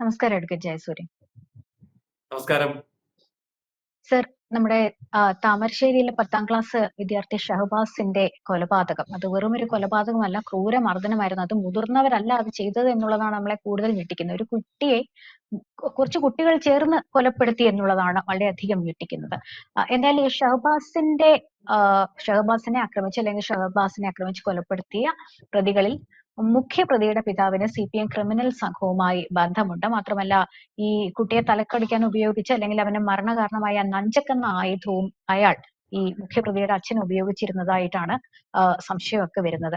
നമസ്കാരം അഡ്വക്കേറ്റ് ജയസൂര്യൻ. നമസ്കാരം. സർ നമ്മുടെ താമരശ്ശേരിയിലെ പത്താം ക്ലാസ് വിദ്യാർത്ഥി ഷഹബാസിന്റെ കൊലപാതകം. അത് വെറും ഒരു കൊലപാതകമല്ല ക്രൂര മർദ്ദനമായിരുന്നു അത് മുതിർന്നവരല്ല അത് ചെയ്തത് എന്നുള്ളതാണ് നമ്മളെ കൂടുതൽ ഞെട്ടിക്കുന്നത്. ഒരു കുട്ടിയെ കുറച്ച് കുട്ടികൾ ചേർന്ന് കൊലപ്പെടുത്തി എന്നുള്ളതാണ് വളരെയധികം ഞെട്ടിക്കുന്നത്. എന്തായാലും ഈ ഷഹബാസിന്റെ ഷഹബാസിനെ ആക്രമിച്ച് അല്ലെങ്കിൽ ഷഹബാസിനെ ആക്രമിച്ച് കൊലപ്പെടുത്തിയ പ്രതികളിൽ മുഖ്യ പ്രതിയുടെ പിതാവിന് സി പി എം ക്രിമിനൽ സംഘവുമായി ബന്ധമുണ്ട്. മാത്രമല്ല ഈ കുട്ടിയെ തലക്കടിക്കാൻ ഉപയോഗിച്ച അല്ലെങ്കിൽ അവന് മരണകാരണമായ നഞ്ചക്കെന്ന ആയുധവും അയാൾ ഈ മുഖ്യപ്രതിയുടെ അച്ഛൻ ഉപയോഗിച്ചിരുന്നതായിട്ടാണ് സംശയമൊക്കെ വരുന്നത്.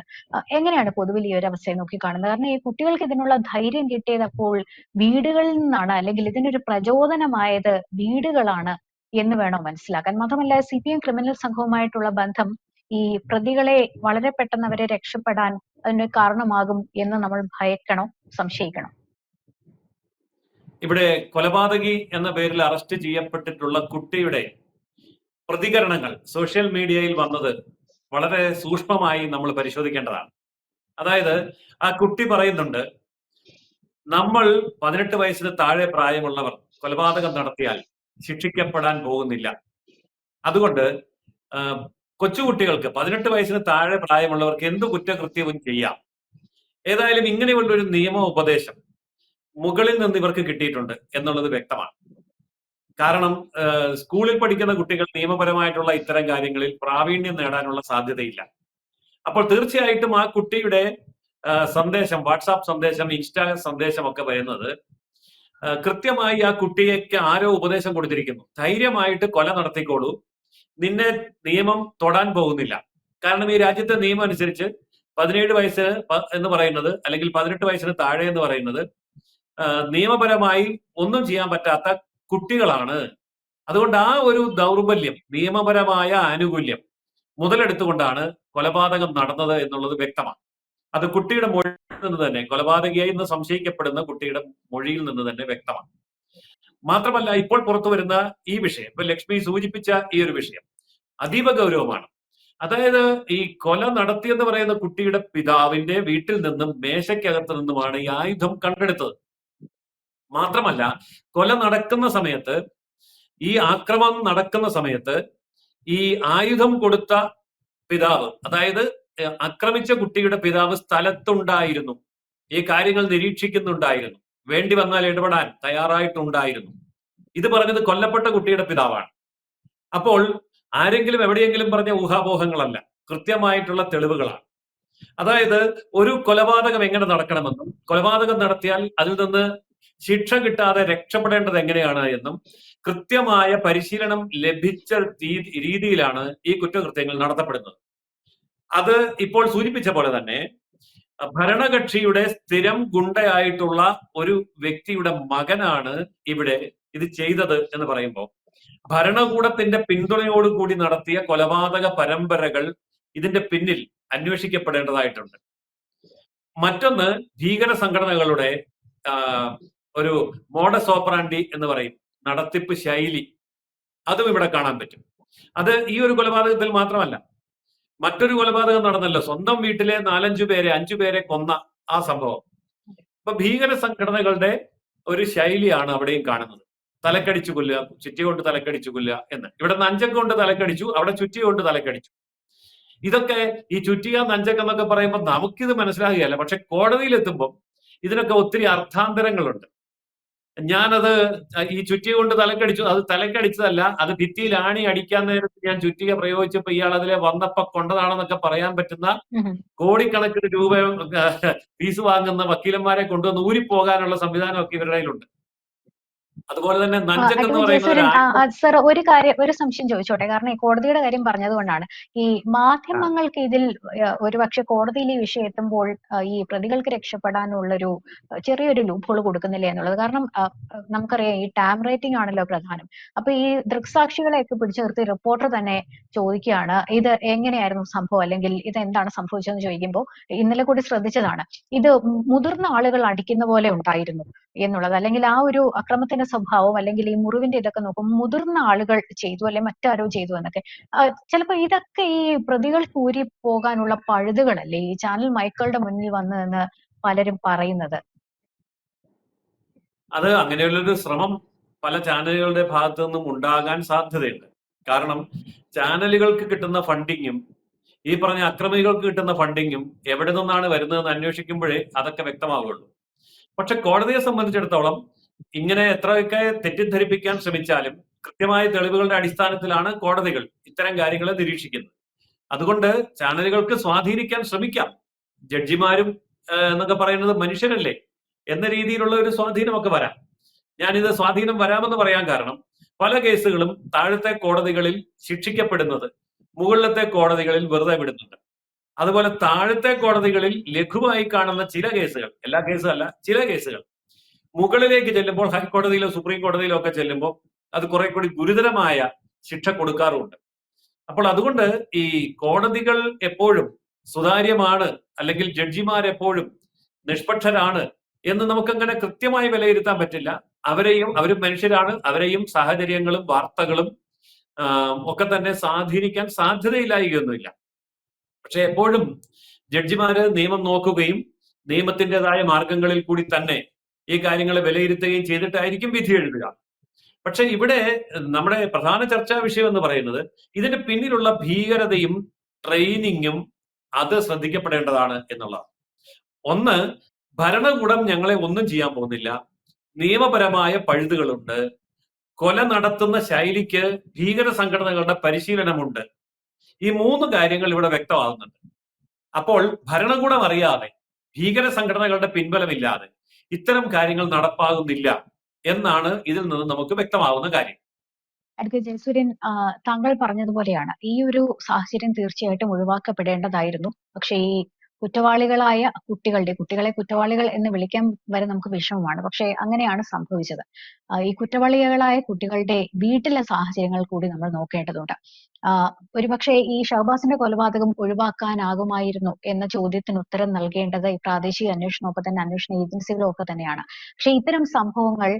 എങ്ങനെയാണ് പൊതുവിൽ ഈ ഒരു അവസ്ഥയെ നോക്കി കാണുന്നത് കാരണം ഈ കുട്ടികൾക്ക് ഇതിനുള്ള ധൈര്യം കിട്ടിയത് അപ്പോൾ വീടുകളിൽ നിന്നാണ് അല്ലെങ്കിൽ ഇതിനൊരു പ്രചോദനമായത് വീടുകളാണ് എന്ന് വേണം മനസ്സിലാക്കാൻ. മാത്രമല്ല സി പി എം ക്രിമിനൽ സംഘവുമായിട്ടുള്ള ബന്ധം ഈ പ്രതികളെ വളരെ പെട്ടെന്ന് അവരെ രക്ഷപ്പെടാൻ അതിന് കാരണമാകും എന്ന് നമ്മൾ ഭയക്കണോ സംശയിക്കണോ. ഇവിടെ കൊലപാതകി എന്ന പേരിൽ അറസ്റ്റ് ചെയ്യപ്പെട്ടിട്ടുള്ള കുട്ടിയുടെ പ്രതികരണങ്ങൾ സോഷ്യൽ മീഡിയയിൽ വന്നത് വളരെ സൂക്ഷ്മമായി നമ്മൾ പരിശോധിക്കേണ്ടതാണ്. അതായത് ആ കുട്ടി പറയുന്നുണ്ട് നമ്മൾ പതിനെട്ട് വയസ്സിന് താഴെ പ്രായമുള്ളവർ കൊലപാതകം നടത്തിയാൽ ശിക്ഷിക്കപ്പെടാൻ പോകുന്നില്ല. അതുകൊണ്ട് കൊച്ചുകുട്ടികൾക്ക് പതിനെട്ട് വയസ്സിന് താഴെ പ്രായമുള്ളവർക്ക് എന്ത് കുറ്റകൃത്യവും ചെയ്യാം? ഏതായാലും ഇങ്ങനെയുള്ള ഒരു നിയമ ഉപദേശം മുകളിൽ നിന്ന് ഇവർക്ക് കിട്ടിയിട്ടുണ്ട് എന്നുള്ളത് വ്യക്തമാണ്. കാരണം സ്കൂളിൽ പഠിക്കുന്ന കുട്ടികൾ നിയമപരമായിട്ടുള്ള ഇത്തരം കാര്യങ്ങളിൽ പ്രാവീണ്യം നേടാനുള്ള സാധ്യതയില്ല. അപ്പോൾ തീർച്ചയായിട്ടും ആ കുട്ടിയുടെ സന്ദേശം വാട്സാപ്പ് സന്ദേശം ഇൻസ്റ്റാഗ്രാം സന്ദേശം ഒക്കെ വരുന്നത് കൃത്യമായി ആ കുട്ടിയേക്ക് ആരോ ഉപദേശം കൊടുത്തിരിക്കുന്നു. ധൈര്യമായിട്ട് കൊല നടത്തിക്കോളൂ. നിന്നെ നിയമം തൊടാൻ പോകുന്നില്ല. കാരണം ഈ രാജ്യത്തെ നിയമം അനുസരിച്ച് പതിനേഴ് വയസ്സിന് എന്ന് പറയുന്നത് അല്ലെങ്കിൽ പതിനെട്ട് വയസ്സിന് താഴെ എന്ന് പറയുന്നത് നിയമപരമായി ഒന്നും ചെയ്യാൻ പറ്റാത്ത കുട്ടികളാണ്. അതുകൊണ്ട് ആ ഒരു ദൗർബല്യം നിയമപരമായ ആനുകൂല്യം മുതലെടുത്തുകൊണ്ടാണ് കൊലപാതകം നടന്നത് എന്നുള്ളത് വ്യക്തമാണ്. അത് കുട്ടിയുടെ മൊഴിയിൽ നിന്ന് തന്നെ കൊലപാതകിയായി എന്ന് സംശയിക്കപ്പെടുന്ന കുട്ടിയുടെ മൊഴിയിൽ നിന്ന് തന്നെ വ്യക്തമാണ്. മാത്രമല്ല ഇപ്പോൾ പുറത്തു വരുന്ന ഈ വിഷയം ഇപ്പൊ ലക്ഷ്മി സൂചിപ്പിച്ച ഈ ഒരു വിഷയം അതീവ ഗൗരവമാണ്. അതായത് ഈ കൊല നടത്തിയെന്ന് പറയുന്ന കുട്ടിയുടെ പിതാവിന്റെ വീട്ടിൽ നിന്നും മേശയ്ക്കകത്ത് നിന്നുമാണ് ഈ ആയുധം കണ്ടെടുത്തത്. മാത്രമല്ല കൊല നടക്കുന്ന സമയത്ത് ഈ ആക്രമം നടക്കുന്ന സമയത്ത് ഈ ആയുധം കൊടുത്ത പിതാവ് അതായത് ആക്രമിച്ച കുട്ടിയുടെ പിതാവ് സ്ഥലത്തുണ്ടായിരുന്നു. ഈ കാര്യങ്ങൾ നിരീക്ഷിക്കുന്നുണ്ടായിരുന്നു. വേണ്ടി വന്നാൽ ഇടപെടാൻ തയ്യാറായിട്ടുണ്ടായിരുന്നു. ഇത് പറഞ്ഞത് കൊല്ലപ്പെട്ട കുട്ടിയുടെ പിതാവാണ്. അപ്പോൾ ആരെങ്കിലും എവിടെയെങ്കിലും പറഞ്ഞ ഊഹാപോഹങ്ങളല്ല കൃത്യമായിട്ടുള്ള തെളിവുകളാണ്. അതായത് ഒരു കൊലപാതകം എങ്ങനെ നടക്കണമെന്നും കൊലപാതകം നടത്തിയാൽ അതിൽ നിന്ന് ശിക്ഷ കിട്ടാതെ രക്ഷപ്പെടേണ്ടത് എങ്ങനെയാണ് എന്നും കൃത്യമായ പരിശീലനം ലഭിച്ച രീതിയിലാണ് ഈ കുറ്റകൃത്യങ്ങൾ നടത്തപ്പെടുന്നത്. അത് ഇപ്പോൾ സൂചിപ്പിച്ച പോലെ തന്നെ ഭരണകക്ഷിയുടെ സ്ഥിരം ഗുണ്ടയായിട്ടുള്ള ഒരു വ്യക്തിയുടെ മകനാണ് ഇവിടെ ഇത് ചെയ്തത് എന്ന് പറയുമ്പോൾ ഭരണകൂടത്തിന്റെ പിന്തുണയോടുകൂടി നടത്തിയ കൊലപാതക പരമ്പരകൾ ഇതിന്റെ പിന്നിൽ അന്വേഷിക്കപ്പെടേണ്ടതായിട്ടുണ്ട്. മറ്റൊന്ന് ഭീകര സംഘടനകളുടെ ഒരു മോഡസ് ഓപ്പറാൻഡി എന്ന് പറയും നടത്തിപ്പ് ശൈലി. അതും ഇവിടെ കാണാൻ പറ്റും. അത് ഈ ഒരു കൊലപാതകത്തിൽ മാത്രമല്ല മറ്റൊരു കൊലപാതകം നടന്നല്ലോ. സ്വന്തം വീട്ടിലെ നാലഞ്ചു പേരെ അഞ്ചു പേരെ കൊന്ന ആ സംഭവം. അപ്പൊ ഭീകര സംഘടനകളുടെ ഒരു ശൈലിയാണ് അവിടെയും കാണുന്നത്. തലക്കടിച്ചു കൊല്ലുക ചുറ്റി കൊണ്ട് തലക്കടിച്ചു കൊല്ലുക എന്ന്. ഇവിടെ നഞ്ചക്ക കൊണ്ട് തലക്കടിച്ചു അവിടെ ചുറ്റി കൊണ്ട് തലക്കടിച്ചു. ഇതൊക്കെ ഈ ചുറ്റിക നഞ്ചക്ക എന്നൊക്കെ പറയുമ്പോൾ നമുക്കിത് മനസ്സിലാകുകയല്ല. പക്ഷെ കോടതിയിൽ എത്തുമ്പോൾ ഇതിനൊക്കെ ഒത്തിരി അർത്ഥാന്തരങ്ങളുണ്ട്. ഞാനത് ഈ ചുറ്റി കൊണ്ട് തലക്കടിച്ചു അത് തലക്കടിച്ചതല്ല അത് ഭിത്തിയിൽ ആണി അടിക്കാൻ നേരത്ത് ഞാൻ ചുറ്റിക പ്രയോഗിച്ചപ്പോ ഇയാൾ അതിലെ വന്നപ്പോ കൊണ്ടതാണെന്നൊക്കെ പറയാൻ പറ്റുന്ന. കോടിക്കണക്കിന് രൂപ ഫീസ് വാങ്ങുന്ന വക്കീലന്മാരെ കൊണ്ടുവന്ന് ഊരിപ്പോകാനുള്ള സംവിധാനമൊക്കെ ഇവരുടെ കയ്യിലുണ്ട് അതുപോലെ തന്നെ എന്ന് പറയുന്ന സർ ഒരു കാര്യം ഒരു സംശയം ചോദിച്ചോട്ടെ? കാരണം ഈ കോടതിയുടെ കാര്യം പറഞ്ഞതുകൊണ്ടാണ്. ഈ മാധ്യമങ്ങൾക്ക് ഇതിൽ ഒരുപക്ഷെ കോടതിയിൽ ഈ വിഷയം എത്തുമ്പോൾ ഈ പ്രതികൾക്ക് രക്ഷപ്പെടാനുള്ളൊരു ഒരു ചെറിയൊരു ലൂപ്പോൾ കൊടുക്കുന്നില്ല എന്നുള്ളത്. കാരണം നമുക്കറിയാം ഈ ടാം റേറ്റിംഗ് ആണല്ലോ പ്രധാനം. അപ്പൊ ഈ ദൃക്സാക്ഷികളെയൊക്കെ പിടിച്ചു നിർത്തി റിപ്പോർട്ടർ തന്നെ ചോദിക്കുകയാണ് ഇത് എങ്ങനെയായിരുന്നു സംഭവം? അല്ലെങ്കിൽ ഇത് എന്താണ് സംഭവിച്ചതെന്ന് ചോദിക്കുമ്പോൾ ഇന്നലെ കൂടി ശ്രദ്ധിച്ചതാണ്. ഇത് മുതിർന്ന ആളുകൾ അടിക്കുന്ന പോലെ ഉണ്ടായിരുന്നു എന്നുള്ളത്. അല്ലെങ്കിൽ ആ ഒരു അക്രമത്തിന്റെ സ്വഭാവം അല്ലെങ്കിൽ ഈ മുറിവിന്റെ ഇതൊക്കെ നോക്കുമ്പോൾ മുതിർന്ന ആളുകൾ ചെയ്തു അല്ലെ മറ്റാരോ ചെയ്തു എന്നൊക്കെ. ചിലപ്പോ ഇതൊക്കെ ഈ പ്രതികൾ കൂരി പോകാനുള്ള പഴുതുകളല്ലേ ഈ ചാനൽ മൈക്കിളുടെ മുന്നിൽ വന്നു എന്ന് പലരും പറയുന്നത്? അത് അങ്ങനെയുള്ളൊരു ശ്രമം പല ചാനലുകളുടെ ഭാഗത്തു നിന്നും ഉണ്ടാകാൻ സാധ്യതയുണ്ട്. കാരണം ചാനലുകൾക്ക് കിട്ടുന്ന ഫണ്ടിങ്ങും ഈ പറഞ്ഞ അക്രമികൾക്ക് കിട്ടുന്ന ഫണ്ടിങ്ങും എവിടെ നിന്നാണ് വരുന്നതെന്ന് അന്വേഷിക്കുമ്പോഴേ അതൊക്കെ വ്യക്തമാവുകയുള്ളൂ. പക്ഷെ കോടതിയെ സംബന്ധിച്ചിടത്തോളം ഇങ്ങനെ എത്രയൊക്കെ തെറ്റിദ്ധരിപ്പിക്കാൻ ശ്രമിച്ചാലും കൃത്യമായ തെളിവുകളുടെ അടിസ്ഥാനത്തിലാണ് കോടതികൾ ഇത്തരം കാര്യങ്ങളെ നിരീക്ഷിക്കുന്നത്. അതുകൊണ്ട് ചാനലുകൾക്ക് സ്വാധീനിക്കാൻ ശ്രമിക്കാം. ജഡ്ജിമാരും എന്നൊക്കെ പറയുന്നത് മനുഷ്യരല്ലേ എന്ന രീതിയിലുള്ള ഒരു സ്വാധീനമൊക്കെ വരാം. ഞാനിത് സ്വാധീനം വരാമെന്ന് പറയാൻ കാരണം പല കേസുകളും താഴത്തെ കോടതികളിൽ ശിക്ഷിക്കപ്പെടുന്നത് മുകളിലത്തെ കോടതികളിൽ വെറുതെ വിടുന്നുണ്ട്. അതുപോലെ താഴത്തെ കോടതികളിൽ ലഘുവായി കാണുന്ന ചില കേസുകൾ എല്ലാ കേസും അല്ല ചില കേസുകൾ മുകളിലേക്ക് ചെല്ലുമ്പോൾ ഹൈക്കോടതിയിലോ സുപ്രീം കോടതിയിലോ ഒക്കെ ചെല്ലുമ്പോൾ അത് കുറെ കൂടി ഗുരുതരമായ ശിക്ഷ കൊടുക്കാറുമുണ്ട്. അപ്പോൾ അതുകൊണ്ട് ഈ കോടതികൾ എപ്പോഴും സുതാര്യമാണ് അല്ലെങ്കിൽ ജഡ്ജിമാർ എപ്പോഴും നിഷ്പക്ഷരാണ് എന്ന് നമുക്കങ്ങനെ കൃത്യമായി വിലയിരുത്താൻ പറ്റില്ല. അവരെയും അവരും മനുഷ്യരാണ്. അവരെയും സാഹചര്യങ്ങളും വാർത്തകളും ഒക്കെ തന്നെ സ്വാധീനിക്കാൻ സാധ്യതയില്ലായികയൊന്നുമില്ല. പക്ഷെ എപ്പോഴും ജഡ്ജിമാര് നിയമം നോക്കുകയും നിയമത്തിന്റെതായ മാർഗങ്ങളിൽ കൂടി തന്നെ ഈ കാര്യങ്ങൾ വിലയിരുത്തുകയും ചെയ്തിട്ടായിരിക്കും വിധി എഴുതുക. പക്ഷെ ഇവിടെ നമ്മുടെ പ്രധാന ചർച്ചാ വിഷയം എന്ന് പറയുന്നത് ഇതിന്റെ പിന്നിലുള്ള ഭീകരതയും ട്രെയിനിങ്ങും അത് ശ്രദ്ധിക്കപ്പെടേണ്ടതാണ് എന്നുള്ളതാണ്. ഒന്ന് ഭരണകൂടം ഞങ്ങളെ ഒന്നും ചെയ്യാൻ പോകുന്നില്ല. നിയമപരമായ പഴുതുകളുണ്ട്. കൊല നടത്തുന്ന ശൈലിക്ക് ഭീകര സംഘടനകളുടെ പരിശീലനമുണ്ട്. ഈ മൂന്ന് കാര്യങ്ങൾ ഇവിടെ വ്യക്തമാകുന്നുണ്ട്. അപ്പോൾ ഭരണകൂടം അറിയാതെ ഭീകര സംഘടനകളുടെ പിൻബലമില്ലാതെ ഇത്തരം കാര്യങ്ങൾ നടപ്പാകുന്നില്ല എന്നാണ് ഇതിൽ നിന്ന് നമുക്ക് വ്യക്തമാവുന്ന കാര്യം. അഡ്വക്കേറ്റ് ജയസൂര്യൻ താങ്കൾ പറഞ്ഞതുപോലെയാണ്. ഈ ഒരു സാഹചര്യം തീർച്ചയായിട്ടും ഒഴിവാക്കപ്പെടേണ്ടതായിരുന്നു. പക്ഷേ ഈ കുറ്റവാളികളായ കുട്ടികളുടെ കുട്ടികളെ കുറ്റവാളികൾ എന്ന് വിളിക്കാൻ വരെ നമുക്ക് വിഷമമാണ്. പക്ഷേ അങ്ങനെയാണ് സംഭവിച്ചത്. ഈ കുറ്റവാളികളായ കുട്ടികളുടെ വീട്ടിലെ സാഹചര്യങ്ങൾ കൂടി നമ്മൾ നോക്കേണ്ടതുണ്ട്. ഒരുപക്ഷെ ഈ ഷഹബാസിന്റെ കൊലപാതകം ഒഴിവാക്കാനാകുമായിരുന്നു എന്ന ചോദ്യത്തിന് ഉത്തരം നൽകേണ്ടത് ഈ പ്രാദേശിക അന്വേഷണമൊക്കെ തന്നെ അന്വേഷണ ഏജൻസികളും ഒക്കെ തന്നെയാണ്. പക്ഷെ ഇത്തരം സംഭവങ്ങൾ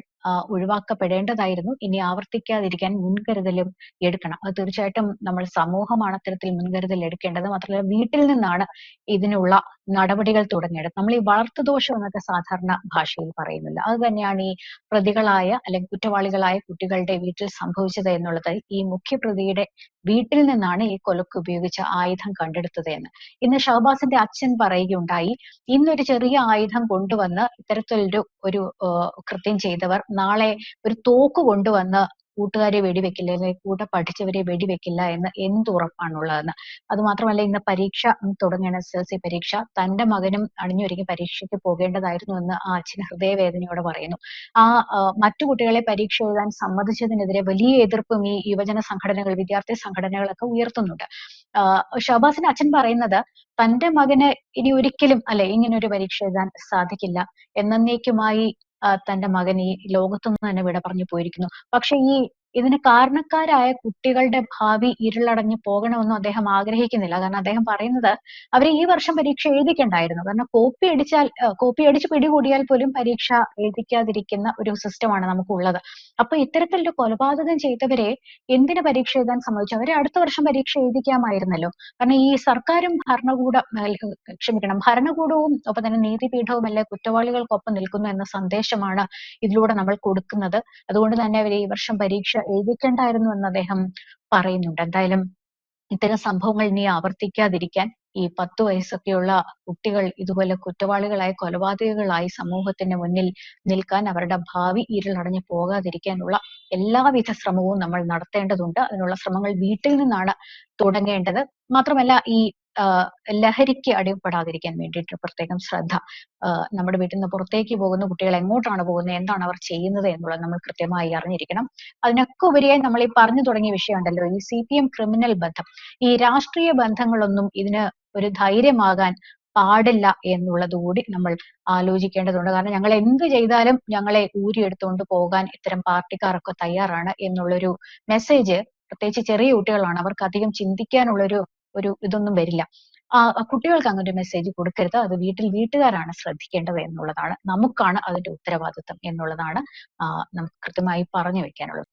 ഒഴിവാക്കപ്പെടേണ്ടതായിരുന്നു. ഇനി ആവർത്തിക്കാതിരിക്കാൻ മുൻകരുതലും എടുക്കണം. അത് തീർച്ചയായിട്ടും നമ്മൾ സമൂഹമാണ് അത്തരത്തിൽ മുൻകരുതൽ എടുക്കേണ്ടത് മാത്രമല്ല വീട്ടിൽ നിന്നാണ് ഇതിനുള്ള നടപടികൾ തുടങ്ങിയത് നമ്മൾ ഈ വളർത്തു ദോഷം എന്നൊക്കെ സാധാരണ ഭാഷയിൽ പറയുന്നില്ല അത് തന്നെയാണ് ഈ പ്രതികളായ അല്ലെങ്കിൽ കുറ്റവാളികളായ കുട്ടികളുടെ വീട്ടിൽ സംഭവിച്ചത് എന്നുള്ളത്. ഈ മുഖ്യപ്രതിയുടെ വീട്ടിൽ നിന്നാണ് ഈ കൊലക്ക് ഉപയോഗിച്ച ആയുധം കണ്ടെടുത്തത് എന്ന് ഇന്ന് ഷഹബാസിന്റെ അച്ഛൻ പറയുകയുണ്ടായി ഇന്നൊരു ചെറിയ ആയുധം കൊണ്ടുവന്ന് ഇത്തരത്തിലൊരു ഒരു കൃത്യം ചെയ്തവർ നാളെ ഒരു തോക്ക് കൊണ്ടുവന്ന് കൂട്ടുകാരെ വെടിവെക്കില്ല അല്ലെങ്കിൽ കൂടെ പഠിച്ചവരെ വെടിവെക്കില്ല എന്ന് എന്ത് ഉറപ്പാണുള്ളതെന്ന് അത് മാത്രമല്ല ഇന്ന് പരീക്ഷ തുടങ്ങുകയാണ് എസ് എൽ സി പരീക്ഷ. തന്റെ മകനും അണിഞ്ഞൊരുങ്ങി പരീക്ഷയ്ക്ക് പോകേണ്ടതായിരുന്നു എന്ന് ആ അച്ഛൻ ഹൃദയവേദനയോടെ പറയുന്നു. ആ മറ്റു കുട്ടികളെ പരീക്ഷ എഴുതാൻ സമ്മതിച്ചതിനെതിരെ വലിയ എതിർപ്പും ഈ യുവജന സംഘടനകൾ വിദ്യാർത്ഥി സംഘടനകളൊക്കെ ഉയർത്തുന്നുണ്ട്. ഷഹബാസിന്റെ അച്ഛൻ പറയുന്നത് തന്റെ മകന് ഇനി ഒരിക്കലും അല്ലെ ഇങ്ങനെ ഒരു പരീക്ഷ എഴുതാൻ സാധിക്കില്ല. എന്നേക്കുമായി തന്റെ മകൻ ഈ ലോകത്തുനിന്ന് തന്നെ വിട പറഞ്ഞു പോയിരിക്കുന്നു. പക്ഷെ ഈ ഇതിന് കാരണക്കാരായ കുട്ടികളുടെ ഭാവി ഇരുളടഞ്ഞു പോകണമെന്നും അദ്ദേഹം ആഗ്രഹിക്കുന്നില്ല. കാരണം അദ്ദേഹം പറയുന്നത് അവർ ഈ വർഷം പരീക്ഷ എഴുതിക്കണ്ടായിരുന്നു. കാരണം കോപ്പി അടിച്ചാൽ കോപ്പി അടിച്ച് പിടികൂടിയാൽ പോലും പരീക്ഷ എഴുതിക്കാതിരിക്കുന്ന ഒരു സിസ്റ്റമാണ് നമുക്കുള്ളത്. അപ്പൊ ഇത്തരത്തിലൊരു കൊലപാതകം ചെയ്തവരെ എന്തിന് പരീക്ഷ എഴുതാൻ സമ്മതിച്ചു? അവരെ അടുത്ത വർഷം പരീക്ഷ എഴുതിക്കാമായിരുന്നല്ലോ. കാരണം ഈ സർക്കാരും ഭരണകൂടം ക്ഷമിക്കണം ഭരണകൂടവും ഒപ്പം തന്നെ നീതിപീഠവും എല്ലാം കുറ്റവാളികൾക്കൊപ്പം നിൽക്കുന്നു എന്ന സന്ദേശമാണ് ഇതിലൂടെ നമ്മൾ കൊടുക്കുന്നത്. അതുകൊണ്ട് തന്നെ അവർ ഈ വർഷം പരീക്ഷ എഴുതിക്കേണ്ടായിരുന്നു എന്ന് അദ്ദേഹം പറയുന്നുണ്ട്. എന്തായാലും ഇത്തരം സംഭവങ്ങൾ ഇനി ആവർത്തിക്കാതിരിക്കാൻ ഈ പത്തു വയസ്സൊക്കെയുള്ള കുട്ടികൾ ഇതുപോലെ കുറ്റവാളികളായി കൊലപാതകങ്ങളായി സമൂഹത്തിന്റെ മുന്നിൽ നിൽക്കാൻ അവരുടെ ഭാവി ഇരുളടഞ്ഞു പോകാതിരിക്കാനുള്ള എല്ലാവിധ ശ്രമവും നമ്മൾ നടത്തേണ്ടതുണ്ട്. അതിനുള്ള ശ്രമങ്ങൾ വീട്ടിൽ നിന്നാണ് തുടങ്ങേണ്ടത്. മാത്രമല്ല ഈ ലഹരിക്ക് അടിപ്പെടാതിരിക്കാൻ വേണ്ടിയിട്ട് പ്രത്യേകം ശ്രദ്ധ നമ്മുടെ വീട്ടിൽ നിന്ന് പുറത്തേക്ക് പോകുന്ന കുട്ടികൾ എങ്ങോട്ടാണ് പോകുന്നത് എന്താണ് അവർ ചെയ്യുന്നത് എന്നുള്ളത് നമ്മൾ കൃത്യമായി അറിഞ്ഞിരിക്കണം. അതിനൊക്കെ ഉപരിയായി നമ്മൾ ഈ പറഞ്ഞു തുടങ്ങിയ വിഷയമുണ്ടല്ലോ ഈ സി പി എം ക്രിമിനൽ ബന്ധം. ഈ രാഷ്ട്രീയ ബന്ധങ്ങളൊന്നും ഇതിന് ഒരു ധൈര്യമാകാൻ പാടില്ല എന്നുള്ളത് കൂടി നമ്മൾ ആലോചിക്കേണ്ടതുണ്ട്. കാരണം ഞങ്ങൾ എന്ത് ചെയ്താലും ഞങ്ങളെ ഊരിയെടുത്തുകൊണ്ട് പോകാൻ ഇത്തരം പാർട്ടിക്കാരൊക്കെ തയ്യാറാണ് എന്നുള്ളൊരു മെസ്സേജ് പ്രത്യേകിച്ച് ചെറിയ കുട്ടികളാണ്. അവർക്ക് അധികം ചിന്തിക്കാനുള്ളൊരു ഒരു ഇതൊന്നും വരില്ല. കുട്ടികൾക്ക് അങ്ങനെ ഒരു മെസ്സേജ് കൊടുക്കരുത്. അത് വീട്ടിൽ വീട്ടുകാരാണ് ശ്രദ്ധിക്കേണ്ടത് എന്നുള്ളതാണ്. നമുക്കാണ് അതിന്റെ ഉത്തരവാദിത്വം എന്നുള്ളതാണ് നമുക്ക് കൃത്യമായി പറഞ്ഞു വെക്കാനുള്ളത്.